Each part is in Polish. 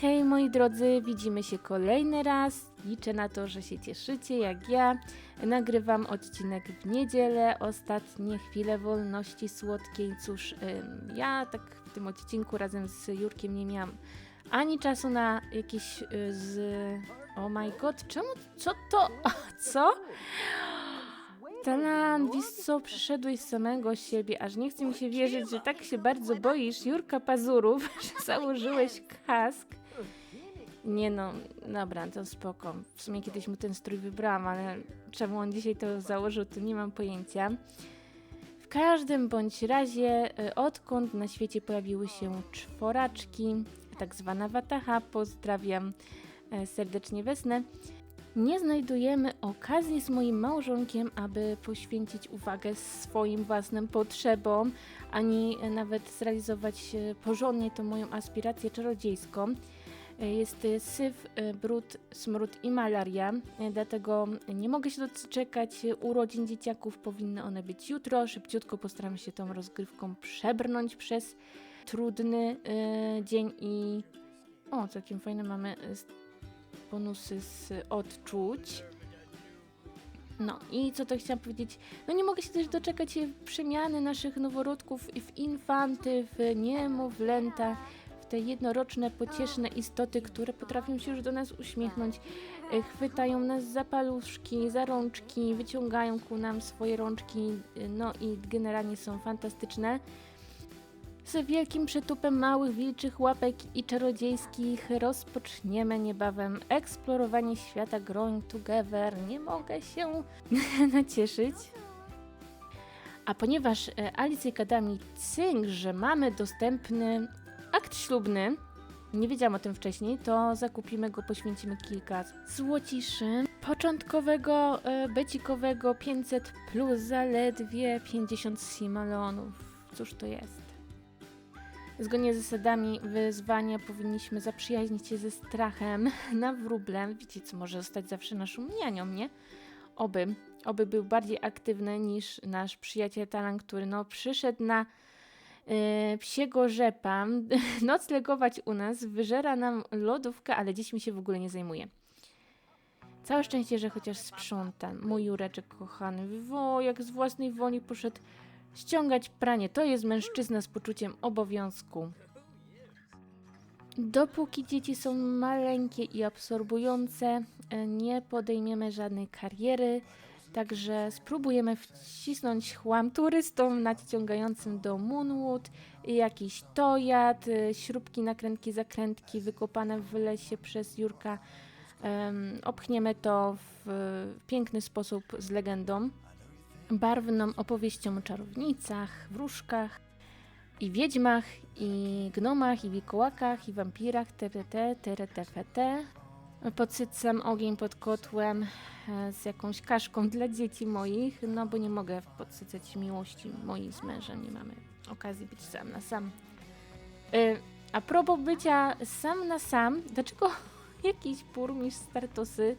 hej moi drodzy, widzimy się kolejny raz. Liczę na to, że się cieszycie jak ja. Nagrywam odcinek w niedzielę, ostatnie chwile wolności słodkiej. Cóż, ja tak w tym odcinku razem z Jurkiem nie miałam ani czasu na jakieś y, z... Oh my god, czemu? Co to? Co? Talan, wiesz co, przyszedłeś z samego siebie, aż nie chce mi się wierzyć, że tak się bardzo boisz Jurka Pazurów, że założyłeś kask. Nie no, dobra, to spoko. W sumie kiedyś mu ten strój wybrałam, ale czemu on dzisiaj to założył, to nie mam pojęcia. W każdym bądź razie, y, odkąd na świecie pojawiły się czworaczki, tak zwana wataha, pozdrawiam e, serdecznie Wesnę, nie znajdujemy okazji z moim małżonkiem, aby poświęcić uwagę swoim własnym potrzebom, ani nawet zrealizować e, porządnie tą moją aspirację czarodziejską. E, Jest e, syf, e, brud, smród i malaria, dlatego nie mogę się doczekać urodzin dzieciaków. Powinny one być jutro. Szybciutko postaram się tą rozgrywką przebrnąć przez trudny e, dzień i o, całkiem fajne mamy bonusy z odczuć. No i co to chciałam powiedzieć? No nie mogę się też doczekać przemiany naszych noworodków w infanty, w niemowlęta, te jednoroczne, pocieszne istoty, które potrafią się już do nas uśmiechnąć, e, chwytają nas za paluszki, za rączki, wyciągają ku nam swoje rączki, e, no i generalnie są fantastyczne. Z wielkim przytupem małych wilczych łapek i czarodziejskich rozpoczniemy niebawem eksplorowanie świata Growing Together. Nie mogę się nacieszyć. A ponieważ e, Alicja gada mi cynk, że mamy dostępny akt ślubny, nie wiedziałam o tym wcześniej, to zakupimy go, poświęcimy kilka złociszy. Początkowego e, becikowego 500 plus zaledwie 50 simolonów. Cóż to jest? Zgodnie z zasadami wyzwania powinniśmy zaprzyjaźnić się ze strachem na wróble. Wiecie, co może zostać zawsze naszą nianią, nie? Oby, oby był bardziej aktywny niż nasz przyjaciel Talan, który no przyszedł na psiego rzepa noclegować u nas, wyżera nam lodówkę, ale dziś mi się w ogóle nie zajmuje. Całe szczęście, że chociaż sprząta. Mój Jureczek kochany, wo, jak z własnej woli poszedł ściągać pranie. To jest mężczyzna z poczuciem obowiązku. Dopóki dzieci są maleńkie i absorbujące, e, nie podejmiemy żadnej kariery, także spróbujemy wcisnąć chłam turystom nadciągającym do Moonwood, jakiś tojad, e, śrubki, nakrętki, zakrętki wykopane w lesie przez Jurka. Em, Opchniemy to w e, piękny sposób z legendą barwną opowieścią o czarownicach, wróżkach i wiedźmach, i gnomach, i wikołakach, i wampirach, tpt, trt, Podsycam ogień pod kotłem e, z jakąś kaszką dla dzieci moich, no bo nie mogę podsycać miłości mojej z mężem, nie mamy okazji być sam na sam. E, A propos bycia sam na sam, dlaczego jakiś burmistrz z Tartosy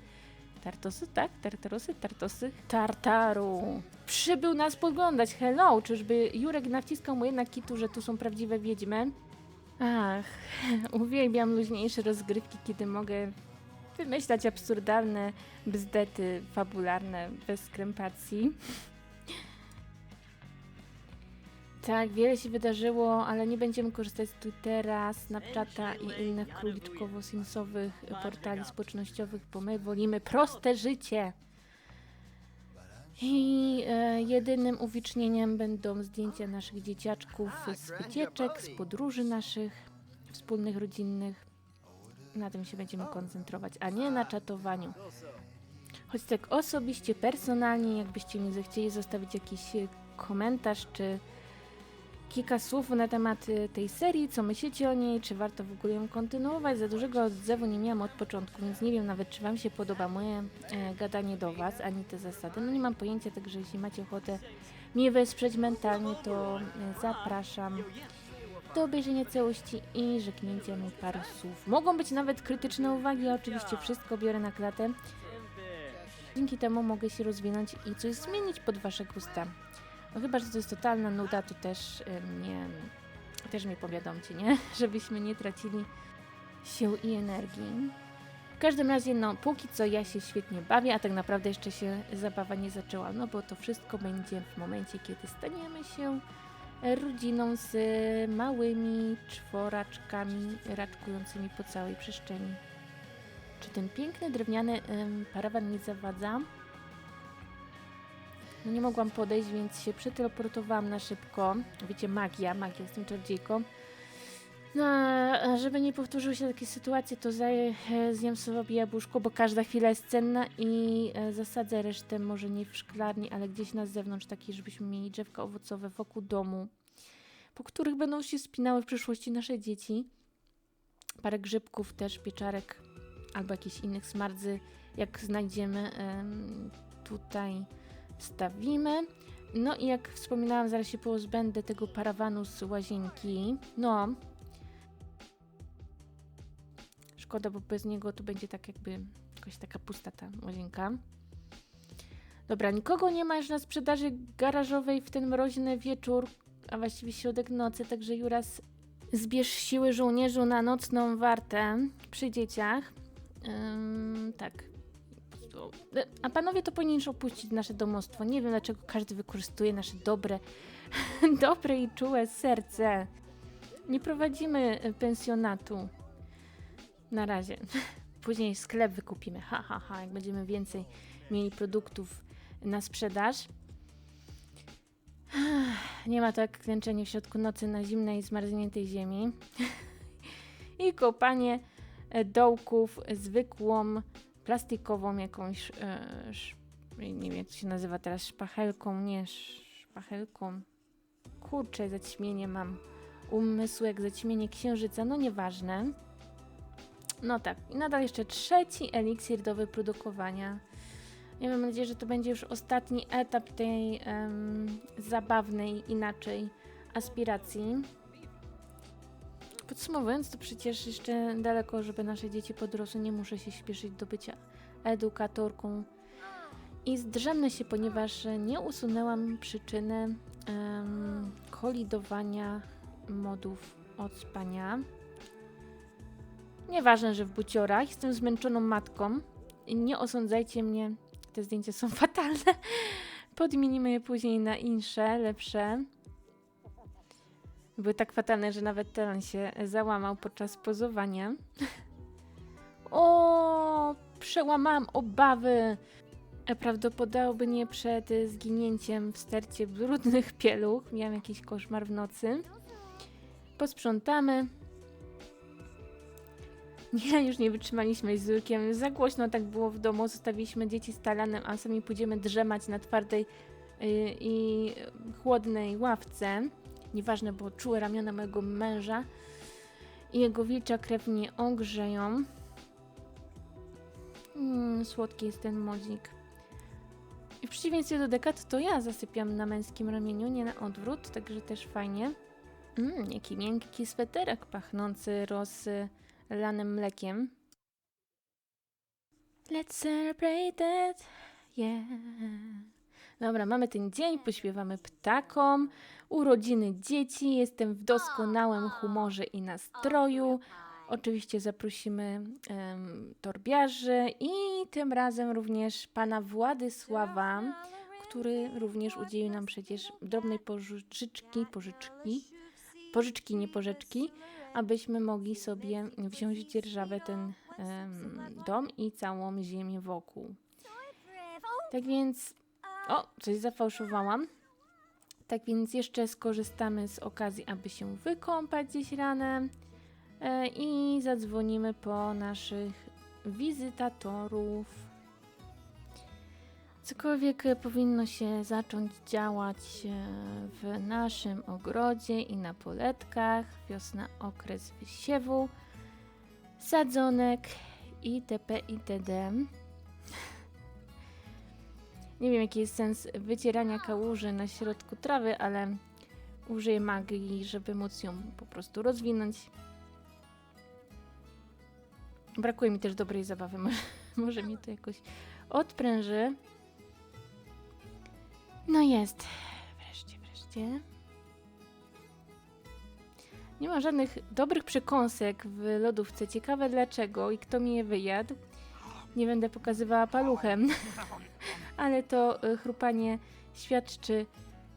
Tartosy, tak? Tartarosy? Tartosy? Tartaru. Przybył nas podglądać. Hello! Czyżby Jurek nawciskał mu jednak kitu, że tu są prawdziwe wiedźmy? Ach, uwielbiam luźniejsze rozgrywki, kiedy mogę wymyślać absurdalne bzdety fabularne bez skrępacji. Tak, wiele się wydarzyło, ale nie będziemy korzystać z Twittera, Snapchata i innych króliczkowo-simsowych portali społecznościowych, bo my wolimy proste życie. I e, jedynym uwiecznieniem będą zdjęcia naszych dzieciaczków z wycieczek, z podróży naszych wspólnych, rodzinnych. Na tym się będziemy koncentrować, a nie na czatowaniu. Choć tak osobiście, personalnie, jakbyście mi zechcieli zostawić jakiś e, komentarz czy kilka słów na temat y, tej serii, co myślicie o niej, czy warto w ogóle ją kontynuować. Za dużego odzewu nie miałam od początku, więc nie wiem nawet, czy Wam się podoba moje e, gadanie do Was, ani te zasady. No nie mam pojęcia, także jeśli macie ochotę mnie wesprzeć mentalnie, to e, zapraszam do obejrzenia całości i żegnięcia mi parę słów. Mogą być nawet krytyczne uwagi, ja oczywiście wszystko biorę na klatę. Dzięki temu mogę się rozwinąć i coś zmienić pod Wasze gusta. No chyba, że to jest totalna nuda, to też ym, nie, też mi powiadomcie, nie? Żebyśmy nie tracili sił i energii. W każdym razie, no, póki co ja się świetnie bawię, a tak naprawdę jeszcze się zabawa nie zaczęła, no bo to wszystko będzie w momencie, kiedy staniemy się rodziną z małymi czworaczkami raczkującymi po całej przestrzeni. Czy ten piękny drewniany parawan nie zawadza? No nie mogłam podejść, więc się przeteleportowałam na szybko. Wiecie, magia, magia, jestem czarodziejką. No, żeby nie powtórzyły się takie sytuacje, to e, zjem sobie jabłuszko, bo każda chwila jest cenna i e, zasadzę resztę może nie w szklarni, ale gdzieś na zewnątrz, takiej, żebyśmy mieli drzewka owocowe wokół domu, po których będą się spinały w przyszłości nasze dzieci. Parę grzybków też, pieczarek albo jakichś innych smardzy, jak znajdziemy, em, tutaj stawimy. No i jak wspominałam, zaraz się pozbędę tego parawanu z łazienki. No. Szkoda, bo bez niego to będzie tak jakby jakoś taka pusta ta łazienka. Dobra, nikogo nie ma już na sprzedaży garażowej w ten mroźny wieczór, a właściwie środek nocy, także Juras zbierz siły żołnierzu na nocną wartę przy dzieciach. Ym, tak. A panowie to powinni już opuścić nasze domostwo. Nie wiem, dlaczego każdy wykorzystuje nasze dobre, dobre i czułe serce. Nie prowadzimy pensjonatu. Na razie. Później sklep wykupimy. Ha, ha, ha. Jak będziemy więcej mieli produktów na sprzedaż. Nie ma to jak klęczenie w środku nocy na zimnej, zmarzniętej ziemi. I kopanie e, dołków zwykłą, plastikową jakąś, e, nie wiem jak to się nazywa teraz, szpachelką, nie szpachelką. Kurczę, zaćmienie mam umysłu jak zaćmienie księżyca, no nieważne. No tak, i nadal jeszcze trzeci eliksir do wyprodukowania. Ja mam nadzieję, że to będzie już ostatni etap tej em, zabawnej, inaczej aspiracji. Podsumowując, to przecież jeszcze daleko, żeby nasze dzieci podrosły, nie muszę się śpieszyć do bycia edukatorką. I zdrzemnę się, ponieważ nie usunęłam przyczyny em, kolidowania modów od spania. Nieważne, że w buciorach jestem zmęczoną matką. Nie osądzajcie mnie, te zdjęcia są fatalne. Podmienimy je później na insze, lepsze. Były tak fatalne, że nawet ten się załamał podczas pozowania. O, przełamałam obawy. E, Prawdopodobnie przed zginięciem w stercie brudnych pieluch. Miałam jakiś koszmar w nocy. Posprzątamy. Nie, już nie wytrzymaliśmy z Jurkiem. Za głośno tak było w domu. Zostawiliśmy dzieci z talanem, a sami pójdziemy drzemać na twardej yy, i chłodnej ławce. Nieważne, bo czułe ramiona mojego męża i jego wilcza krew mnie ogrzeją. Mm, słodki jest ten modzik. I w przeciwieństwie do dekat, to ja zasypiam na męskim ramieniu, nie na odwrót, także też fajnie. Mmm, jaki miękki sweterek pachnący rozlanym mlekiem. Let's celebrate it, yeah. Dobra, mamy ten dzień, pośpiewamy ptakom, urodziny dzieci, jestem w doskonałym humorze i nastroju. Oczywiście zaprosimy em, torbiarzy i tym razem również pana Władysława, który również udzielił nam przecież drobnej pożyczki, pożyczki, pożyczki, nie pożyczki, abyśmy mogli sobie wziąć dzierżawę ten em, dom i całą ziemię wokół. Tak więc, o, coś zafałszowałam. Tak więc jeszcze skorzystamy z okazji, aby się wykąpać dziś ranem e, i zadzwonimy po naszych wizytatorów. Cokolwiek e, powinno się zacząć działać e, w naszym ogrodzie i na poletkach. Wiosna, okres wysiewu, sadzonek itp. itd. Nie wiem, jaki jest sens wycierania kałuży na środku trawy, ale użyję magii, żeby móc ją po prostu rozwinąć. Brakuje mi też dobrej zabawy. Może, może mnie to jakoś odpręży. No jest. Wreszcie, wreszcie. Nie ma żadnych dobrych przekąsek w lodówce. Ciekawe dlaczego i kto mi je wyjadł. Nie będę pokazywała paluchem, ale to y, chrupanie świadczy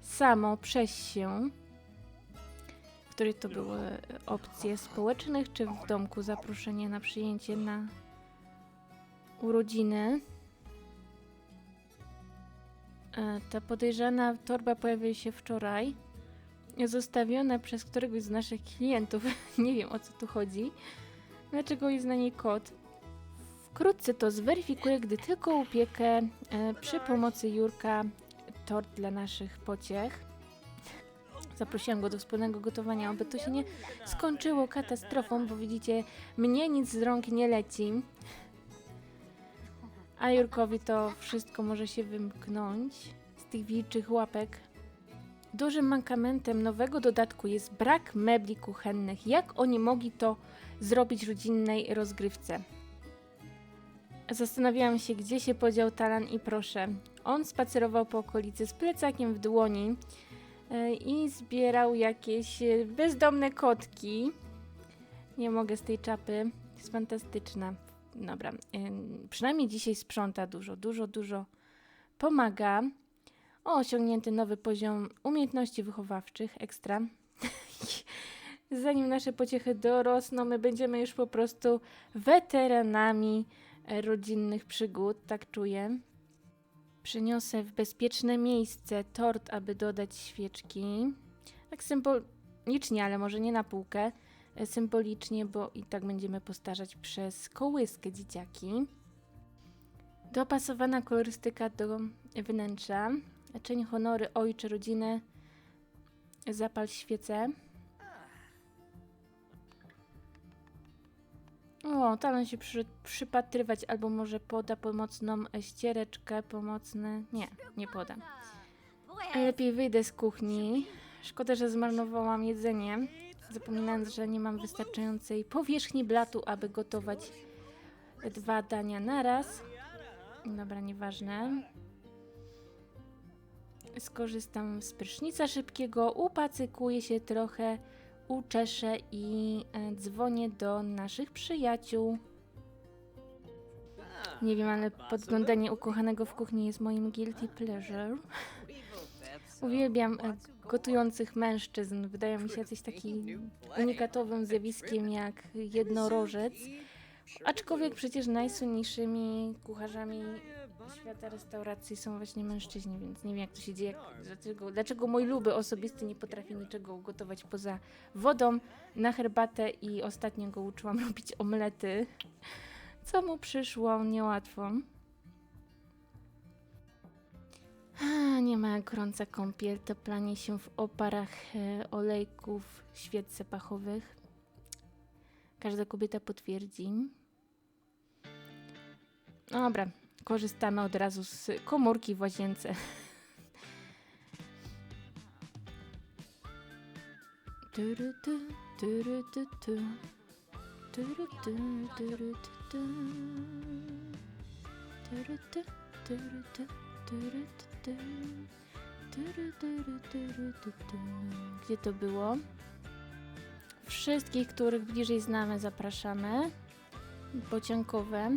samo przez się. Które to były opcje społecznych, czy w domku zaproszenie na przyjęcie na urodziny. E, Ta podejrzana torba pojawiła się wczoraj. Zostawiona przez któregoś z naszych klientów. Nie wiem o co tu chodzi. Dlaczego jest na niej kod? Wkrótce to zweryfikuję, gdy tylko upiekę e, przy pomocy Jurka tort dla naszych pociech. Zaprosiłam go do wspólnego gotowania, aby to się nie skończyło katastrofą, bo widzicie, mnie nic z rąk nie leci. A Jurkowi to wszystko może się wymknąć z tych wilczych łapek. Dużym mankamentem nowego dodatku jest brak mebli kuchennych. Jak oni mogli to zrobić w rodzinnej rozgrywce? Zastanawiałam się, gdzie się podział Talan i proszę. On spacerował po okolicy z plecakiem w dłoni e, i zbierał jakieś e, bezdomne kotki. Nie mogę z tej czapy. Jest fantastyczna. Dobra. Przynajmniej dzisiaj sprząta dużo, dużo, dużo pomaga. O, osiągnięty nowy poziom umiejętności wychowawczych, ekstra. Zanim nasze pociechy dorosną, my będziemy już po prostu weteranami rodzinnych przygód, tak czuję. Przyniosę w bezpieczne miejsce tort, aby dodać świeczki. Tak symbolicznie, ale może nie na półkę. E, Symbolicznie, bo i tak będziemy postarzać przez kołyskę dzieciaki. Dopasowana kolorystyka do wnętrza. Czyń honory ojcze, rodziny. Zapal świecę. O, tam się przy, przypatrywać, albo może poda pomocną ściereczkę, pomocny... Nie, nie poda. Lepiej wyjdę z kuchni. Szkoda, że zmarnowałam jedzenie, zapominając, że nie mam wystarczającej powierzchni blatu, aby gotować dwa dania naraz. Dobra, nieważne. Skorzystam z prysznica szybkiego, upacykuję się trochę, uczeszę i e, dzwonię do naszych przyjaciół. Nie wiem, ale podglądanie ukochanego w kuchni jest moim guilty pleasure. Uwielbiam gotujących mężczyzn. Wydają mi się jacyś takim unikatowym zjawiskiem jak jednorożec. Aczkolwiek przecież najsłynniejszymi kucharzami świata restauracji są właśnie mężczyźni, więc nie wiem jak to się dzieje. Dlaczego, dlaczego mój luby osobisty nie potrafi niczego ugotować poza wodą na herbatę i ostatnio go uczyłam robić omlety, co mu przyszło niełatwo. Nie ma gorąca kąpiel, toplanie się w oparach e, olejków, świec zapachowych. Każda kobieta potwierdzi. Dobra, korzystamy od razu z komórki w łazience. Gdzie to było? Wszystkich, których bliżej znamy, zapraszamy. Bociankowe.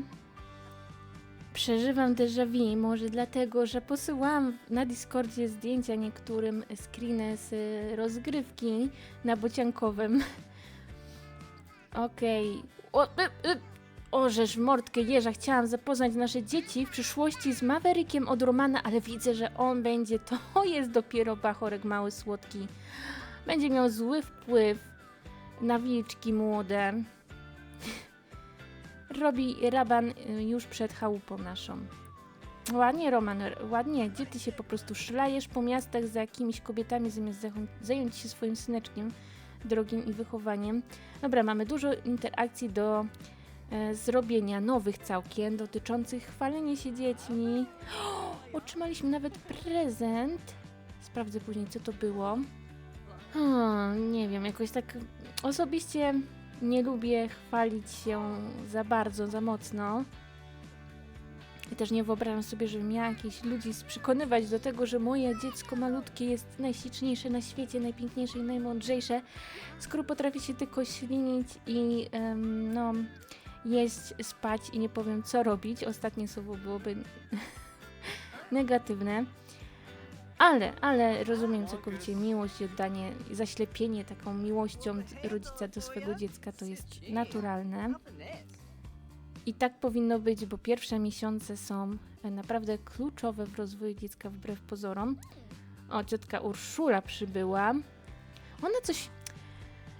Przeżywam déjà vu, może dlatego, że posyłałam na Discordzie zdjęcia niektórym screeny z rozgrywki na bociankowym. Okej. O, y, y, Orzesz mordkę jeża, chciałam zapoznać nasze dzieci w przyszłości z Maverickiem od Romana, ale widzę, że on będzie, to jest dopiero bachorek mały, słodki. Będzie miał zły wpływ na wilczki młode. Robi raban y, już przed chałupą naszą. Ładnie, Roman, ładnie. Gdzie ty się po prostu szlajesz po miastach za jakimiś kobietami, zamiast zająć się swoim syneczkiem drogim i wychowaniem. Dobra, mamy dużo interakcji do zrobienia, nowych całkiem, dotyczących chwalenia się dziećmi. otrzymaliśmy nawet prezent. Sprawdzę później, co to było. Hmm, nie wiem, jakoś tak osobiście nie lubię chwalić się za bardzo, za mocno. I też nie wyobrażam sobie, żebym miała jakichś ludzi przekonywać do tego, że moje dziecko malutkie jest najśliczniejsze na świecie, najpiękniejsze i najmądrzejsze, skoro potrafi się tylko ślinić i em, no, jeść, spać i nie powiem co robić. Ostatnie słowo byłoby negatywne. Ale, ale rozumiem całkowicie miłość oddanie, zaślepienie taką miłością rodzica do swego dziecka to jest naturalne. I tak powinno być, bo pierwsze miesiące są naprawdę kluczowe w rozwoju dziecka wbrew pozorom. O, ciotka Urszula przybyła. Ona coś,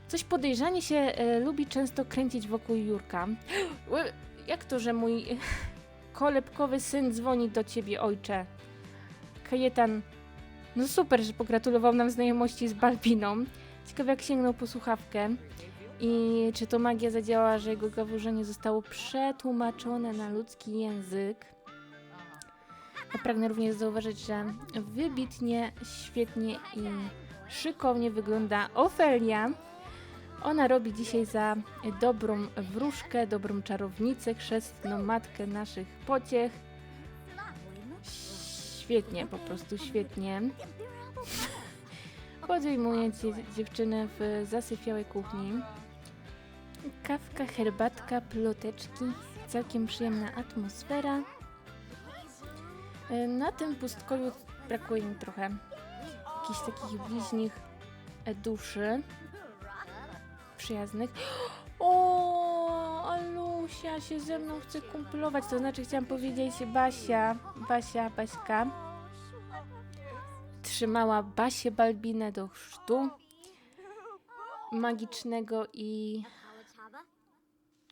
coś podejrzanie się e, lubi często kręcić wokół Jurka. Jak to, że mój kolebkowy syn dzwoni do ciebie, ojcze? Kajetan, no super, że pogratulował nam znajomości z Balbiną. Ciekawe jak sięgnął po słuchawkę. I czy to magia zadziałała, że jego gawurzenie zostało przetłumaczone na ludzki język? Ja pragnę również zauważyć, że wybitnie, świetnie i szykownie wygląda Ofelia. Ona robi dzisiaj za dobrą wróżkę, dobrą czarownicę, chrzestną matkę naszych pociech. Świetnie, po prostu świetnie. Podejmuje dzie dziewczynę w zasypiałej kuchni. Kawka, herbatka, ploteczki, całkiem przyjemna atmosfera. Na tym pustkowiu brakuje mi trochę jakichś takich bliźnich duszy przyjaznych. O, Alusia się ze mną chce kumplować, to znaczy chciałam powiedzieć Basia, Basia, Baśka. Trzymała Basię Balbinę do chrztu magicznego i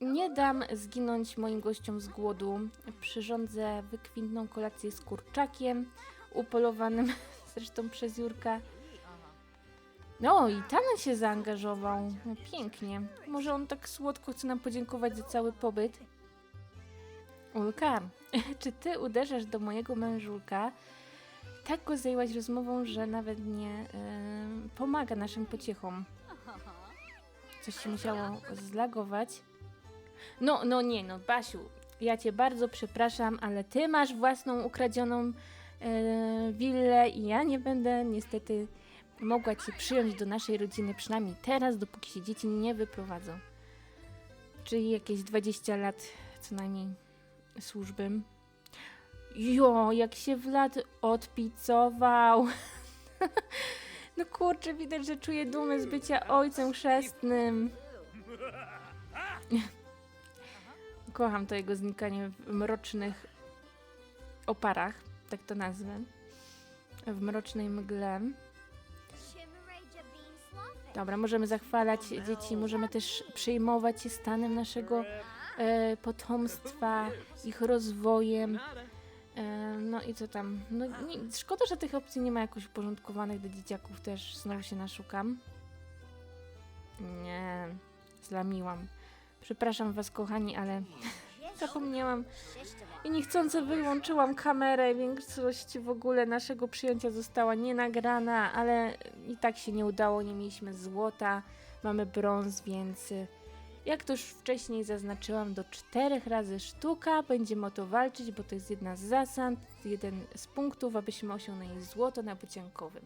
nie dam zginąć moim gościom z głodu. Przyrządzę wykwintną kolację z kurczakiem, upolowanym zresztą przez Jurka. No i Tanen się zaangażował. No, pięknie. Może on tak słodko chce nam podziękować za cały pobyt. Ulka, czy ty uderzasz do mojego mężulka? Tak go zajęłaś rozmową, że nawet nie em, pomaga naszym pociechom. Coś się musiało zlagować. No, no nie, no Basiu, ja cię bardzo przepraszam, ale ty masz własną ukradzioną e, willę i ja nie będę niestety mogła cię przyjąć do naszej rodziny, przynajmniej teraz, dopóki się dzieci nie wyprowadzą. Czyli jakieś 20 lat co najmniej służby. Jo, jak się Vlad odpicował. no kurczę, widać, że czuje dumę z bycia ojcem chrzestnym. Kocham to jego znikanie w mrocznych oparach, tak to nazwę. W mrocznej mgle. Dobra, możemy zachwalać dzieci, możemy też przejmować się stanem naszego e, potomstwa, ich rozwojem. E, no i co tam? No, nie, szkoda, że tych opcji nie ma jakoś uporządkowanych dla dzieciaków też. Znowu się naszukam. Nie, zlamiłam. Przepraszam was, kochani, ale zapomniałam i niechcący wyłączyłam kamerę. Większość w ogóle naszego przyjęcia została nienagrana, ale i tak się nie udało. Nie mieliśmy złota, mamy brąz, więc y, jak to już wcześniej zaznaczyłam, do czterech razy sztuka. Będziemy o to walczyć, bo to jest jedna z zasad, jeden z punktów, abyśmy osiągnęli złoto na bociankowym.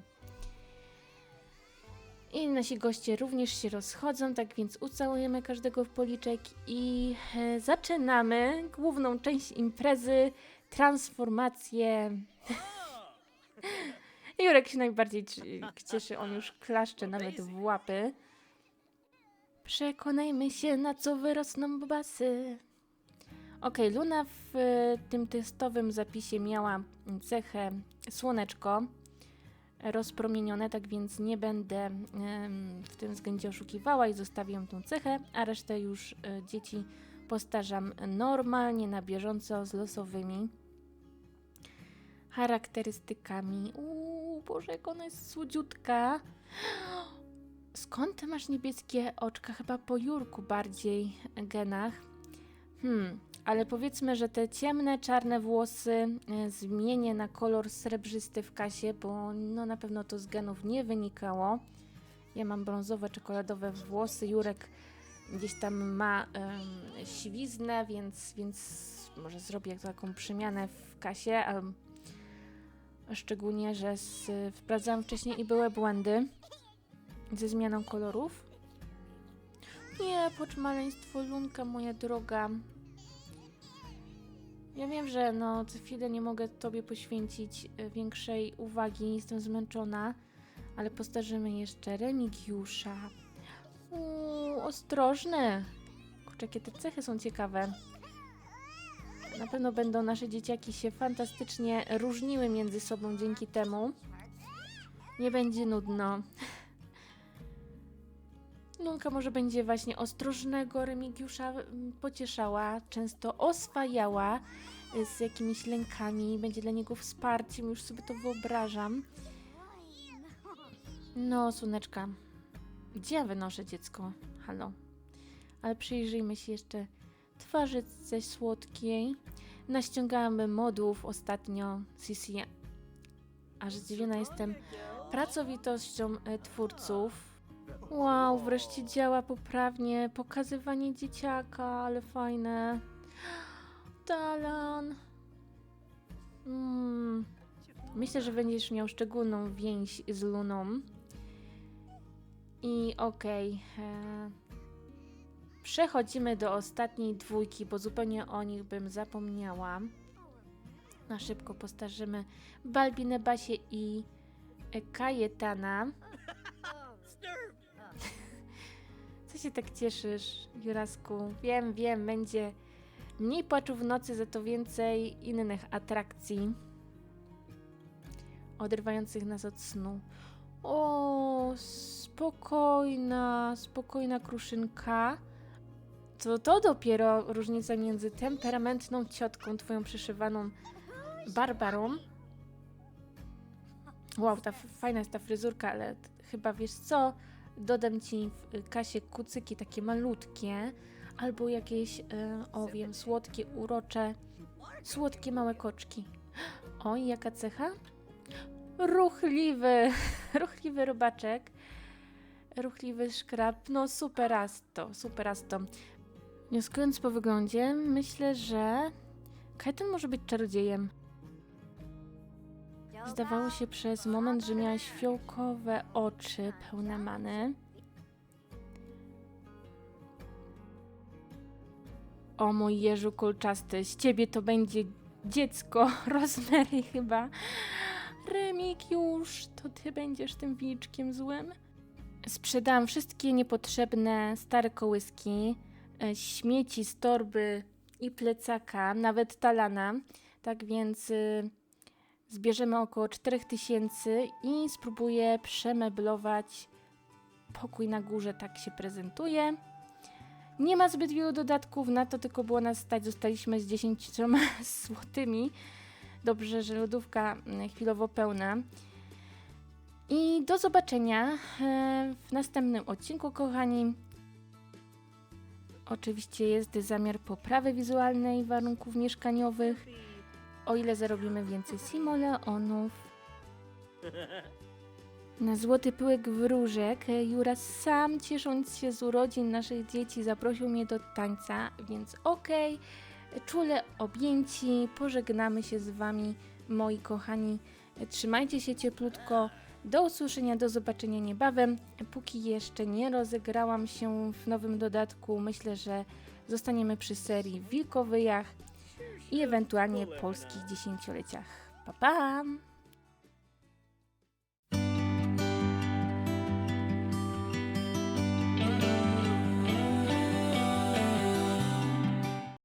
I nasi goście również się rozchodzą, tak więc ucałujemy każdego w policzek i e, zaczynamy główną część imprezy, transformację. Jurek się najbardziej cieszy, on już klaszcze nawet w łapy. Przekonajmy się, na co wyrosną basy. Okej, Luna w e, tym testowym zapisie miała cechę słoneczko rozpromienione, tak więc nie będę w tym względzie oszukiwała i zostawię tą cechę, a resztę już e, dzieci postarzam normalnie, na bieżąco, z losowymi charakterystykami. Uuu, Boże, jak ona jest słodziutka. Skąd ty masz niebieskie oczka? Chyba po Jurku bardziej genach. Hmm, ale powiedzmy, że te ciemne, czarne włosy e, zmienię na kolor srebrzysty w kasie, bo no na pewno to z genów nie wynikało. Ja mam brązowe, czekoladowe włosy, Jurek gdzieś tam ma em, siwiznę, więc, więc może zrobię taką przemianę w kasie, a szczególnie, że z, sprawdzałam wcześniej i były błędy ze zmianą kolorów. Nie, pocz maleństwo, Lunka, moja droga. Ja wiem, że no, za chwilę nie mogę Tobie poświęcić e, większej uwagi, jestem zmęczona, ale postarzymy jeszcze Remigiusza. Uuu, ostrożny. Kurczę, jakie te cechy są ciekawe. Na pewno będą nasze dzieciaki się fantastycznie różniły między sobą dzięki temu. Nie będzie nudno. Lunka może będzie właśnie ostrożnego Remigiusza pocieszała, często oswajała y, z jakimiś lękami, będzie dla niego wsparciem, już sobie to wyobrażam. No, słoneczka, gdzie ja wynoszę dziecko? Halo. Ale przyjrzyjmy się jeszcze twarzyczce słodkiej. Naściągałam modów ostatnio, Sisi. Aż zdziwiona jestem pracowitością e, twórców. Wow, wreszcie działa poprawnie. Pokazywanie dzieciaka, ale fajne. Talan. Mm. Myślę, że będziesz miał szczególną więź z Luną. I okej. e, Przechodzimy do ostatniej dwójki, bo zupełnie o nich bym zapomniała. Na szybko postarzymy Balbinę, Basię i Kajetana. Się tak cieszysz, Jurasku? Wiem, wiem, będzie mniej płaczu w nocy, za to więcej innych atrakcji odrywających nas od snu. O, spokojna, spokojna kruszynka. To to dopiero różnica między temperamentną ciotką, twoją przyszywaną Barbarą. Wow, ta fajna jest ta fryzurka, ale chyba wiesz co? Dodam ci w kasie kucyki takie malutkie, albo jakieś, y, o wiem, słodkie, urocze, słodkie małe koczki. Oj, jaka cecha? Ruchliwy, ruchliwy robaczek. Ruchliwy szkrab. No superasto, superasto. Wnioskując po wyglądzie, myślę, że Kaiten może być czarodziejem. Zdawało się przez moment, że miałaś fiołkowe oczy pełne many. O mój jeżu kolczasty, z ciebie to będzie dziecko, Rosemary chyba. Remik już, to ty będziesz tym wilczkiem złym? Sprzedałam wszystkie niepotrzebne stare kołyski, e, śmieci z torby i plecaka, nawet talana. Tak więc y, zbierzemy około 4000 i spróbuję przemeblować pokój na górze. Tak się prezentuje. Nie ma zbyt wielu dodatków, na to tylko było nas stać. Zostaliśmy z 10 złotymi. Dobrze, że lodówka mm, chwilowo pełna. I do zobaczenia e, w następnym odcinku, kochani. Oczywiście jest zamiar poprawy wizualnej warunków mieszkaniowych, o ile zarobimy więcej simoleonów. Na złoty pyłek wróżek Jura sam ciesząc się z urodzin naszych dzieci zaprosił mnie do tańca, więc okej, czule objęci, pożegnamy się z wami, moi kochani. Trzymajcie się cieplutko. Do usłyszenia, do zobaczenia niebawem. Póki jeszcze nie rozegrałam się w nowym dodatku, myślę, że zostaniemy przy serii Wilkowyjach i ewentualnie polskich dziesięcioleciach. Pa, pa!